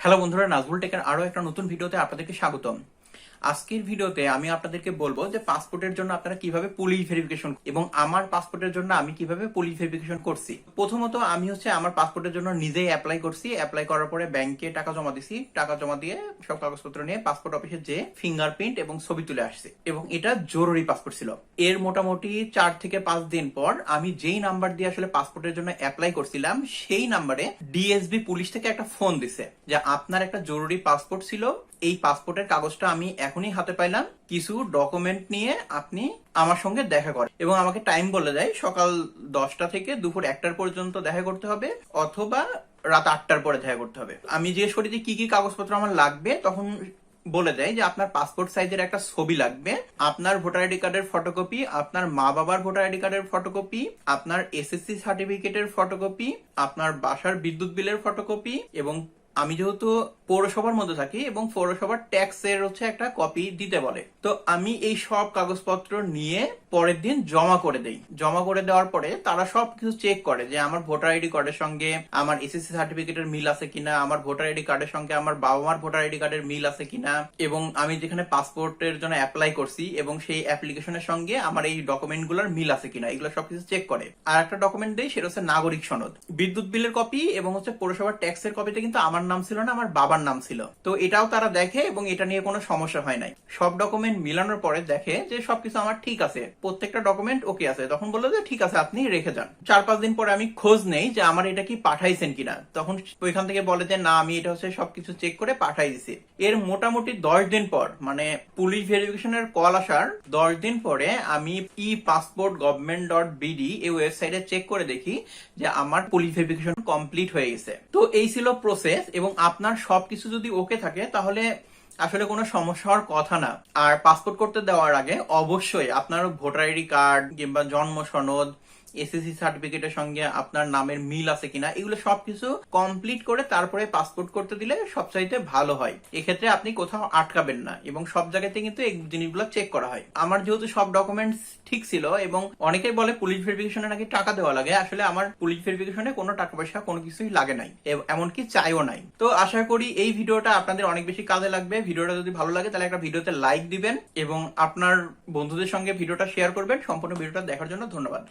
Hello বন্ধুরা নাজবুল টেকের আরও একটা নতুন ভিডিওতে আপনাদেরকে স্বাগতম। আজকের ভিডিওতে আমি আপনাদেরকে বলব যে পাসপোর্টের জন্য আপনারা কীভাবে পুলিশ ভেরিফিকেশন এবং আমার পাসপোর্টের জন্য আমি কীভাবে পুলিশ ভেরিফিকেশন করছি। প্রথমত আমি হচ্ছে আমার পাসপোর্টের জন্য নিজেই অ্যাপ্লাই করছি। অ্যাপ্লাই করার পরে ব্যাংকে টাকা জমা দিছি। টাকা জমা দিয়ে সব কাগজপত্র নিয়ে পাসপোর্ট অফিসে যে ফিঙ্গারপ্রিন্ট এবং ছবি তুলে আসছে। এবং এটা জরুরি পাসপোর্ট ছিল। এর মোটামুটি চার থেকে পাঁচ দিন পর আমি যেই নাম্বার দিয়ে আসলে পাসপোর্টের জন্য অ্যাপ্লাই করছিলাম, সেই নাম্বারে ডিএসবি পুলিশ থেকে একটা ফোন দিছে যে আপনার একটা জরুরি পাসপোর্ট ছিল এই পাসপোর্টের কাগজটা আমি এখনই হাতে পাইলাম। কিছু ডকুমেন্ট নিয়ে আপনি আমার সঙ্গে দেখা করেন। এবং আমাকে টাইম বলে দেয়, সকাল দশটা থেকে দুপুর একটার পর্যন্ত দেখা করতে হবে, অথবা রাত আটটার পরে দেখা করতে হবে। আমি জিজ্ঞেস করি যে কি কি কাগজপত্র আমার লাগবে, তখন বলে দেয় যে আপনার পাসপোর্ট সাইজের একটা ছবি লাগবে, আপনার ভোটার আইডি কার্ডের ফটোকপি আপনার মা বাবার ভোটার আইডি কার্ডের ফটোকপি আপনার এসএসসি সার্টিফিকেটের ফটোকপি আপনার বাসার বিদ্যুৎ বিলের ফটোকপি এবং আমি যেহেতু পৌরসভার মধ্যে থাকি এবং পৌরসভার ট্যাক্স এর হচ্ছে একটা কপি দিতে বলে, তো আমি এই সব কাগজপত্র নিয়ে পরের দিন জমা করে দেই। জমা করে দেওয়ার পরে তারা সব কিছু চেক করে যে আমার ভোটার আইডি কার্ডের সঙ্গে আমার এসএসসি সার্টিফিকেটের মিল আছে কিনা, আমার ভোটার আইডি কার্ডের সঙ্গে আমার বাবা মার ভোটার আইডি কার্ডের মিল আছে কিনা, এবং আমি যেখানে পাসপোর্টের জন্য অ্যাপ্লাই করছি এবং সেই অ্যাপ্লিকেশনের সঙ্গে আমার এই ডকুমেন্টগুলোর মিল আছে কিনা, এগুলো সবকিছু চেক করে। আর একটা ডকুমেন্ট দেই, সেটা হচ্ছে নাগরিক সনদ। বিদ্যুৎ বিলের কপি এবং হচ্ছে পৌরসভার ট্যাক্সের কপিটা কিন্তু আমার নাম ছিল না, আমার বাবার নাম ছিল। তো এটাও তারা দেখে এবং এটা নিয়ে কোনো সমস্যা হয় নাই। সব ডকুমেন্ট মিলানোর পরে দেখে যে সবকিছু আমার ঠিক আছে, প্রত্যেকটা ডকুমেন্ট ওকে আছে। তখন বলল যে, ঠিক আছে, আপনি রেখে যান। চার পাঁচ দিন পরে আমি খোঁজ নেই যে আমার এটা কি পাঠাইছেন কিনা। তখন ওইখান থেকে বলে যে, না, আমি এটা হচ্ছে সবকিছু চেক করে পাঠাই দিছি। এর মোটামুটি দশ দিন পর মানে পুলিশ ভেরিফিকেশনের কল আসার দশ দিন পরে আমি e passport government dot BD এই ওয়েবসাইটে চেক করে দেখি যে আমার পুলিশ ভেরিফিকেশন কমপ্লিট হয়ে গেছে। তো এই ছিল প্রসেস এবং আপনার সবকিছু যদি ওকে থাকে তাহলে আসলে কোনো সমস্যা হওয়ার কথা না। আর পাসপোর্ট করতে দেওয়ার আগে অবশ্যই আপনার ভোটার আইডি কার্ড কিংবা জন্ম সনদ এসএসসি সার্টিফিকেটের সঙ্গে আপনার নামের মিল আছে কিনা, এগুলো সবকিছু কমপ্লিট করে তারপরে পাসপোর্ট করতে দিলে সবচাইতে ভালো হয়। এক্ষেত্রে আপনি কোথাও আটকাবেন না এবং সব জায়গাতে কিন্তু এই জিনিসগুলো চেক করা হয়। আমার যেহেতু সব ডকুমেন্টস ঠিক ছিল এবং অনেকেই বলে পুলিশ ভেরিফিকেশনে নাকি টাকা দেওয়া লাগে, আসলে আমার পুলিশ ভেরিফিকেশনে কোনো টাকা পয়সা কোনো কিছুই লাগে নাই। এমনকি চাইও নাই। তো আশা করি এই ভিডিওটা আপনাদের অনেক বেশি কাজে লাগবে। ভিডিওটা যদি ভালো লাগে, তাহলে একটা ভিডিওতে লাইক দিবেন এবং আপনার বন্ধুদের সঙ্গে ভিডিওটা শেয়ার করবেন। সম্পূর্ণ ভিডিওটা দেখার জন্য ধন্যবাদ।